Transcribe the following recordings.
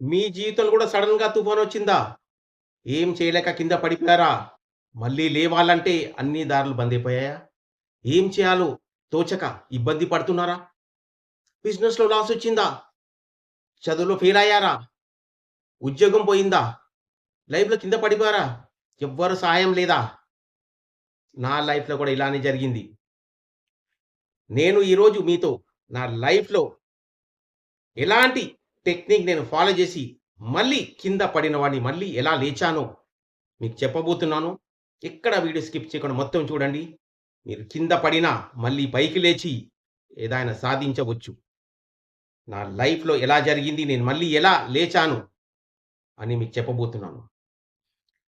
మీ జీవితంలో కూడా సడన్‌గా తుఫాను వచ్చిందా? ఏం చేయలేక కింద పడిపోయారా? మళ్ళీ లేవాలంటే అన్ని దారులు బందైపోయాయా? ఏం చేయాలో తోచక ఇబ్బంది పడుతున్నారా? బిజినెస్‌లో లాస్ వచ్చిందా? చదువులో ఫెయిల్ అయ్యారా? ఉద్యోగం పోయిందా? లైఫ్‌లో కింద పడిపోయారా? ఎవ్వరు సాయం లేదా? నా లైఫ్‌లో కూడా ఇలానే జరిగింది. నేను ఈరోజు మీతో నా లైఫ్‌లో ఎలాంటి టెక్నిక్ నేను ఫాలో చేసి మళ్ళీ కింద పడిన వాడిని మళ్ళీ ఎలా లేచానో మీకు చెప్పబోతున్నాను. ఎక్కడ వీడియో స్కిప్ చేయకుండా మొత్తం చూడండి. మీరు కింద పడినా మళ్ళీ పైకి లేచి ఏదైనా సాధించవచ్చు. నా లైఫ్‌లో ఎలా జరిగింది? నేను మళ్ళీ ఎలా లేచాను? అని మీకు చెప్పబోతున్నాను.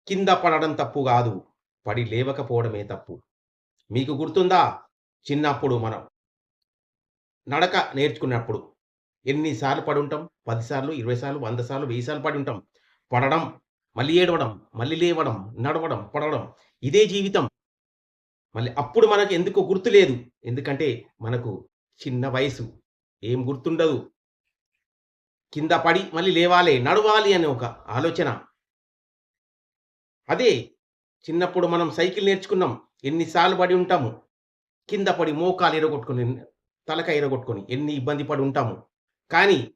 కింద పడడం తప్పు కాదు పడి లేవకపోవడమే తప్పు. మీకు గుర్తుందా? చిన్నప్పుడు మనం నడక నేర్చుకున్నప్పుడు ఎన్నిసార్లు పడి ఉంటాం పదిసార్లు ఇరవై సార్లు, వంద సార్లు, 100 సార్లు, పడి ఉంటాం పడడం, మళ్ళీ ఏడవడం, మళ్ళీ లేవడం, నడవడం, పడవడం ఇదే జీవితం. మళ్ళీ అప్పుడు మనకు ఎందుకో గుర్తులేదు. ఎందుకంటే మనకు చిన్న వయసు. ఏం గుర్తుండదు. కింద పడి మళ్ళీ లేవాలి, నడవాలి అనే ఒక ఆలోచన. అదే చిన్నప్పుడు మనం సైకిల్ నేర్చుకున్నాం. ఎన్నిసార్లు పడి ఉంటాము. కింద పడి మోకాలు ఇరగొట్టుకొని, తలకాయ ఇరగొట్టుకొని ఎన్ని ఇబ్బంది పడి ఉంటాము. కానీ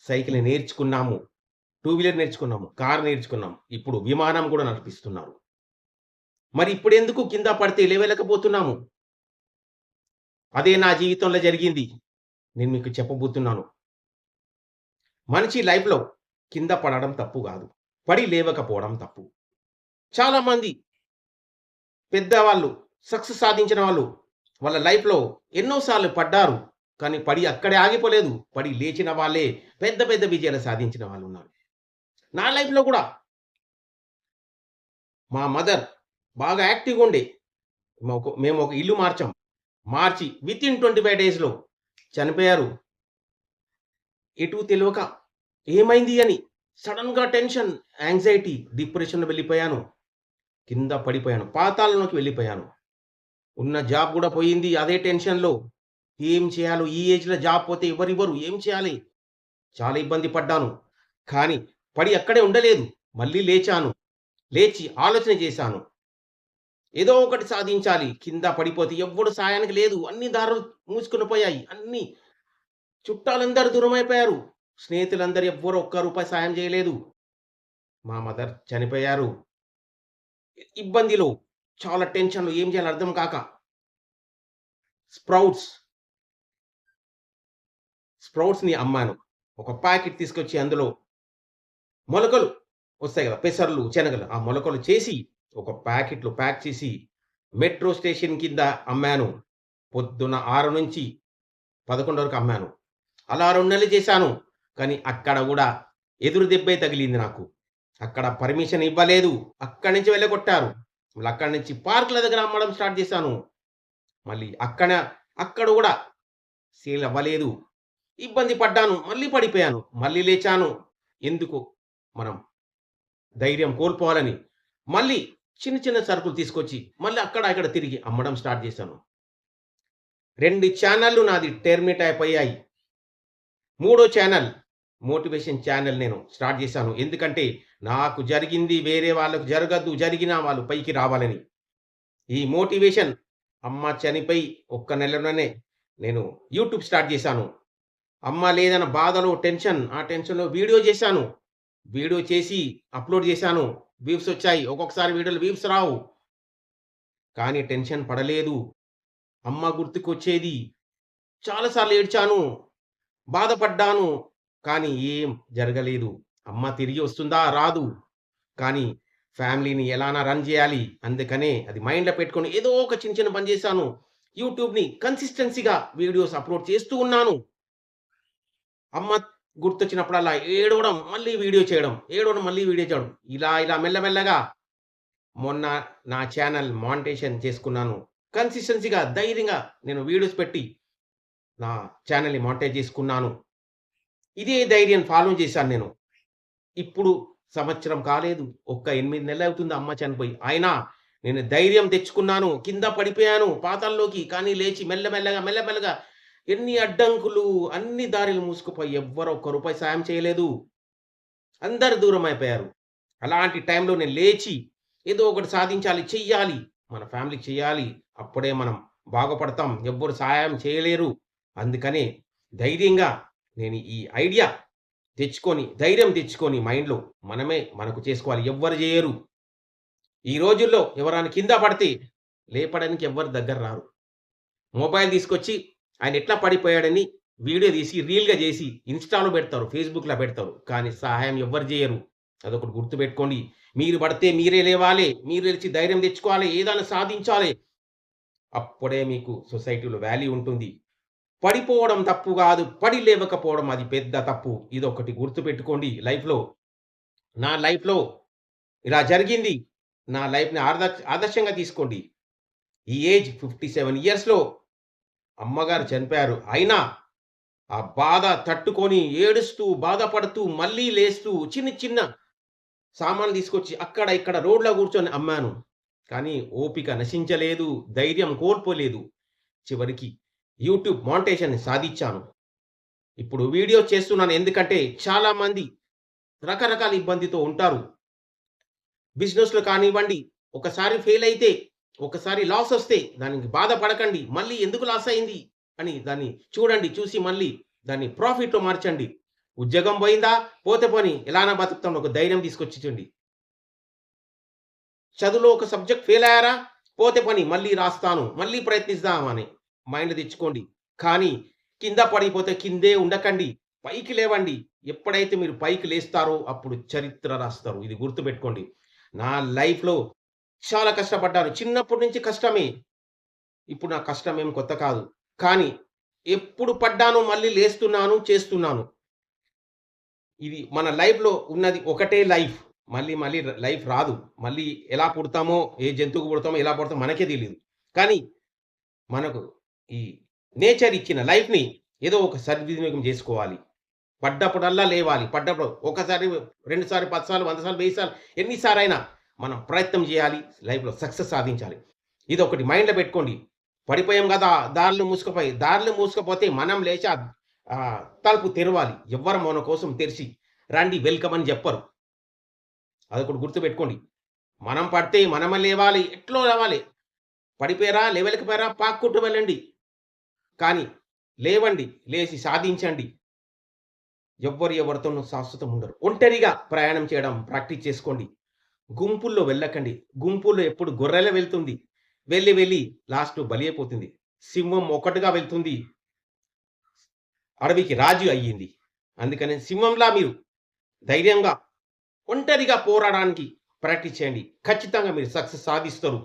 సైకిల్ నేర్చుకున్నాము. టూ వీలర్ నేర్చుకున్నాము. కారు నేర్చుకున్నాం. ఇప్పుడు విమానం కూడా నడిపిస్తున్నారు. మరి ఇప్పుడు ఎందుకు కింద పడితే లేవలేకపోతున్నాము? అదే నా జీవితంలో జరిగింది. నేను మీకు చెప్పబోతున్నాను. మనిషి లైఫ్‌లో కింద పడడం తప్పు కాదు పడి లేవకపోవడం తప్పు. చాలామంది పెద్దవాళ్ళు సక్సెస్ సాధించిన వాళ్ళు వాళ్ళ లైఫ్‌లో ఎన్నోసార్లు పడ్డారు. కానీ పడి అక్కడే ఆగిపోలేదు. పడి లేచిన వాళ్ళే పెద్ద పెద్ద విజయాలు సాధించిన వాళ్ళు ఉన్నారు నా లైఫ్‌లో కూడా మా మదర్ బాగా యాక్టివ్‌గా ఉండే. మాకు మేము ఒక ఇల్లు మార్చాం. మార్చి విత్ ఇన్ ట్వంటీ ఫైవ్ డేస్‌లో చనిపోయారు. ఎటు తెలియక ఏమైంది అని సడన్గా టెన్షన్, యాంగ్జైటీ, డిప్రెషన్‌లో వెళ్ళిపోయాను. కింద పడిపోయాను. పాతాళంలోకి వెళ్ళిపోయాను. ఉన్న జాబ్ కూడా పోయింది. అదే టెన్షన్‌లో. ఏం చేయాలో? ఈ ఏజ్‌లో జాబ్ పోతే ఎవరివ్వరు. ఏం చేయాలి? చాలా ఇబ్బంది పడ్డాను. కానీ పడి అక్కడే ఉండలేదు. మళ్ళీ లేచాను. లేచి ఆలోచన చేశాను. ఏదో ఒకటి సాధించాలి. కింద పడిపోతే ఎవ్వడు సాయానికి లేదు. అన్ని దారులు మూసుకుని పోయాయి. అన్ని చుట్టాలందరూ దూరమైపోయారు. స్నేహితులందరూ ఎవ్వరు ఒక్క రూపాయి సాయం చేయలేదు. మా మదర్ చనిపోయారు. ఇబ్బందిలో చాలా టెన్షన్‌లో ఏం చేయాలో అర్థం కాక స్ప్రౌట్స్ స్ప్రౌట్స్‌ని అమ్మాను. ఒక ప్యాకెట్ తీసుకొచ్చి అందులో మొలకలు వస్తాయి కదా! పెసర్లు, శనగలు ఆ మొలకలు చేసి ఒక ప్యాకెట్‌లో ప్యాక్ చేసి మెట్రో స్టేషన్ కింద అమ్మాను. పొద్దున ఆరు నుంచి 11 వరకు అమ్మాను. అలా రెండు నెలలు చేశాను. కానీ అక్కడ కూడా ఎదురు దెబ్బే తగిలింది నాకు. అక్కడ పర్మిషన్ ఇవ్వలేదు. అక్కడి నుంచి వెళ్ళగొట్టారు. మళ్ళీ అక్కడి నుంచి పార్కుల దగ్గర అమ్మడం స్టార్ట్ చేశాను. మళ్ళీ అక్కడ అక్కడ కూడా సేల్ అవ్వలేదు. ఇబ్బంది పడ్డాను. మళ్ళీ పడిపోయాను. మళ్ళీ లేచాను. ఎందుకు మనం ధైర్యం కోల్పోవాలని మళ్ళీ చిన్న చిన్న సరుకులు తీసుకొచ్చి మళ్ళీ అక్కడ ఇక్కడ తిరిగి అమ్మడం స్టార్ట్ చేశాను. రెండు ఛానళ్ళు నాది టెర్మినేట్ అయిపోయాయి. మూడో ఛానల్ మోటివేషన్ ఛానల్ నేను స్టార్ట్ చేశాను. ఎందుకంటే నాకు జరిగింది వేరే వాళ్ళకు జరగద్దు. జరిగినా వాళ్ళు పైకి రావాలని. ఈ మోటివేషన్ అమ్మ చనిపోయి ఒక్క నెలలోనే నేను యూట్యూబ్ స్టార్ట్ చేశాను. అమ్మ లేదన్న బాధలో టెన్షన్, ఆ టెన్షన్‌లో వీడియో చేశాను. వీడియో చేసి అప్‌లోడ్ చేశాను. వ్యూస్ వచ్చాయి. ఒక్కొక్కసారి వీడియోలు వ్యూస్ రావు. కానీ టెన్షన్ పడలేదు. అమ్మ గుర్తుకొచ్చేది. చాలాసార్లు ఏడ్చాను. బాధపడ్డాను. కానీ ఏం జరగలేదు. అమ్మ తిరిగి వస్తుందా? రాదు. కానీ ఫ్యామిలీని ఎలానా రన్ చేయాలి. అందుకనే అది మైండ్‌లో పెట్టుకొని ఏదో ఒక చిన్న చిన్న పని చేశాను. యూట్యూబ్‌ని కన్సిస్టెన్సీగా వీడియోస్ అప్‌లోడ్ చేస్తూ ఉన్నాను. అమ్మ గుర్తొచ్చినప్పుడల్లా ఏడవడం, మళ్ళీ వీడియో చేయడం. ఏడవడం, మళ్ళీ వీడియో చేయడం. ఇలా ఇలా మెల్లమెల్లగా మొన్న నా ఛానల్ మాంటేషన్ చేసుకున్నాను. కన్సిస్టెన్సీగా ధైర్యంగా నేను వీడియోస్ పెట్టి నా ఛానల్ని మానిటైజ్ చేసుకున్నాను. ఇదే ధైర్యం ఫాలో చేశాను నేను. ఇప్పుడు సంవత్సరం కాలేదు. ఒక్క ఎనిమిది నెలలు అవుతుంది అమ్మ చనిపోయి. అయినా నేను ధైర్యం తెచ్చుకున్నాను. కింద పడిపోయాను పాతాల్లోకి కానీ లేచి మెల్లమెల్లగా, మెల్లమెల్లగా ఎన్ని అడ్డంకులు, అన్ని దారిలు మూసుకుపోయి ఎవ్వరు ఒక్క రూపాయి సాయం చేయలేదు. అందరు దూరం అయిపోయారు. అలాంటి టైంలో నేను లేచి ఏదో ఒకటి సాధించాలి, చెయ్యాలి. మన ఫ్యామిలీకి చేయాలి. అప్పుడే మనం బాగుపడతాం. ఎవ్వరు సహాయం చేయలేరు. అందుకనే ధైర్యంగా నేను ఈ ఐడియా తెచ్చుకొని, ధైర్యం తెచ్చుకొని మైండ్‌లో మనమే మనకు చేసుకోవాలి. ఎవ్వరు చేయరు ఈ రోజుల్లో ఎవరైనా కింద పడితే లేపడానికి ఎవ్వరు దగ్గర రారు. మొబైల్ తీసుకొచ్చి ఆయన ఎట్లా పడిపోయాడని వీడియో తీసి రీల్‌గా చేసి ఇన్‌స్టాలో పెడతారు. ఫేస్‌బుక్‌లో పెడతారు. కానీ సహాయం ఎవ్వరు చేయరు అదొకటి గుర్తుపెట్టుకోండి. మీరు పడితే మీరే లేవాలి. మీరు లేచి ధైర్యం తెచ్చుకోవాలి. ఏదైనా సాధించాలి. అప్పుడే మీకు సొసైటీలో వాల్యూ ఉంటుంది. పడిపోవడం తప్పు కాదు పడి లేవకపోవడం అది పెద్ద తప్పు. ఇదొకటి గుర్తుపెట్టుకోండి లైఫ్‌లో. నా లైఫ్‌లో ఇలా జరిగింది. నా లైఫ్‌ని ఆదర్శ ఆదర్శంగా తీసుకోండి. ఈ ఏజ్ 57 ఇయర్స్‌లో అమ్మగారు చనిపోయారు. అయినా ఆ బాధ తట్టుకొని ఏడుస్తూ, బాధపడుతూ, మళ్ళీ లేస్తూ చిన్న చిన్న సామాన్లు తీసుకొచ్చి అక్కడ ఇక్కడ రోడ్‌లో కూర్చొని అమ్మాను. కానీ ఓపిక నశించలేదు. ధైర్యం కోల్పోలేదు. చివరికి యూట్యూబ్ మాంటేషన్ సాధించాను ఇప్పుడు వీడియో చేస్తున్నాను. ఎందుకంటే చాలామంది రకరకాల ఇబ్బందితో ఉంటారు. బిజినెస్‌లో కానివ్వండి, ఒకసారి ఫెయిల్ అయితే, ఒకసారి లాస్ వస్తే దానికి బాధపడకండి. మళ్ళీ ఎందుకు లాస్ అయింది అని దాన్ని చూడండి. చూసి మళ్ళీ దాన్ని ప్రాఫిట్‌లో మార్చండి. ఉద్యోగం పోయిందా? పోతే పోని ఎలానా బతుకుతాం ఒక ధైర్యం తీసుకొచ్చిచండి. చదువులో ఒక సబ్జెక్ట్ ఫెయిల్ అయ్యారా? పోతే పని మళ్ళీ రాస్తాను. మళ్ళీ ప్రయత్నిస్తామని మైండ్ తెచ్చుకోండి. కానీ కింద పడిపోతే కిందే ఉండకండి. పైకి లేవండి. ఎప్పుడైతే మీరు పైకి లేస్తారో అప్పుడు చరిత్ర రాస్తారు. ఇది గుర్తుపెట్టుకోండి. నా లైఫ్‌లో చాలా కష్టపడ్డాను. చిన్నప్పటి నుంచి కష్టమే. ఇప్పుడు నా కష్టం ఏం కొత్త కాదు. కానీ ఎప్పుడు పడ్డాను మళ్ళీ లేస్తున్నాను, చేస్తున్నాను. ఇది మన లైఫ్‌లో ఉన్నది ఒకటే లైఫ్. మళ్ళీ మళ్ళీ లైఫ్ రాదు. మళ్ళీ ఎలా పుడతామో, ఏ జంతువుకు పుడతామో, ఎలా పుడతామో మనకే తెలియదు కానీ మనకు ఈ నేచర్ ఇచ్చిన లైఫ్‌ని ఏదో ఒక సద్వినియోగం చేసుకోవాలి. పడ్డప్పుడల్లా లేవాలి. పడ్డప్పుడు ఒకసారి, రెండుసార్లు పది సార్లు, వంద సార్లు, వెయ్యి సార్లు ఎన్నిసార్లు అయినా మనం ప్రయత్నం చేయాలి. లైఫ్‌లో సక్సెస్ సాధించాలి. ఇదొకటి మైండ్‌లో పెట్టుకోండి. పడిపోయాం కదా దారులు మూసుకుపోయి దారులు మూసుకుపోతే మనం లేచి తలుపు తెరవాలి. ఎవ్వరు మన కోసం తెరిచి రండి వెల్కమ్ అని చెప్పరు. అదొకటి గుర్తుపెట్టుకోండి. మనం పడితే మనమే లేవాలి. ఎట్లో లేవాలి. పడిపోయారా? లేవలేకపోయారా? పాక్కుంటూ వెళ్ళండి. కానీ లేవండి. లేచి సాధించండి. ఎవ్వరు ఎవరితోనూ శాశ్వతం ఉండరు. ఒంటరిగా ప్రయాణం చేయడం ప్రాక్టీస్ చేసుకోండి. గుంపుల్లో వెళ్ళకండి. గుంపుల్లో ఎప్పుడు గొర్రెలే వెళ్తుంది. వెళ్ళి వెళ్ళి లాస్ట్ బలి అయిపోతుంది. సింహం ఒకటిగా వెళ్తుంది. అడవికి రాజు అయ్యింది. అందుకని సింహంలా మీరు ధైర్యంగా ఒంటరిగా పోరాడడానికి ప్రాక్టీస్ చేయండి. ఖచ్చితంగా మీరు సక్సెస్ సాధిస్తారు.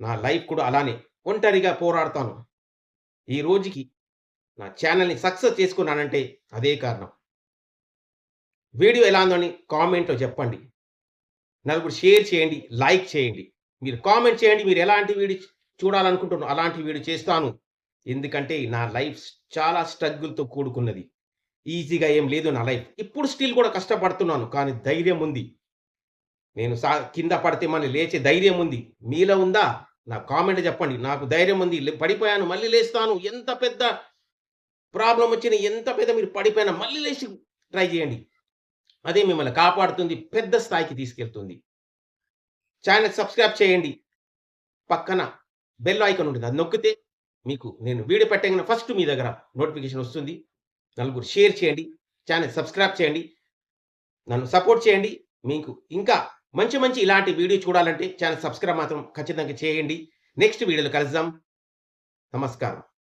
నా లైఫ్ కూడా అలానే ఒంటరిగా పోరాడతాను. ఈ రోజుకి నా ఛానల్ని సక్సెస్ చేసుకున్నానంటే అదే కారణం. వీడియో ఎలా ఉందని కామెంట్‌లో చెప్పండి. నలుగురు షేర్ చేయండి. లైక్ చేయండి. మీరు కామెంట్ చేయండి. మీరు ఎలాంటి వీడియో చూడాలనుకుంటున్నారు అలాంటి వీడియో చేస్తాను. ఎందుకంటే నా లైఫ్ చాలా స్ట్రగుల్‌తో కూడుకున్నది. ఈజీగా ఏం లేదు నా లైఫ్. ఇప్పుడు స్టిల్ కూడా కష్టపడుతున్నాను. కానీ ధైర్యం ఉంది. నేను సా కింద పడితే మళ్ళీ లేచే ధైర్యం ఉంది. మీలో ఉందా? నా కామెంట్ చెప్పండి. నాకు ధైర్యం ఉంది. లే పడిపోయాను. మళ్ళీ లేస్తాను. ఎంత పెద్ద ప్రాబ్లమ్ వచ్చినా, ఎంత పెద్ద మీరు పడిపోయినా మళ్ళీ లేచి ట్రై చేయండి. అదే మిమ్మల్ని కాపాడుతుంది. పెద్ద స్థాయికి తీసుకెళ్తుంది. ఛానల్ సబ్స్క్రైబ్ చేయండి. పక్కన బెల్ ఐకాన్ ఉంటుంది. అది నొక్కితే మీకు నేను వీడియో పెట్టగానే ఫస్ట్ మీ దగ్గర నోటిఫికేషన్ వస్తుంది. నలుగురు షేర్ చేయండి. ఛానల్ సబ్స్క్రైబ్ చేయండి. నన్ను సపోర్ట్ చేయండి. మీకు ఇంకా మంచి మంచి ఇలాంటి వీడియో చూడాలంటే ఛానల్ సబ్స్క్రైబ్ మాత్రం ఖచ్చితంగా చేయండి. నెక్స్ట్ వీడియోలో కలుద్దాం. నమస్కారం.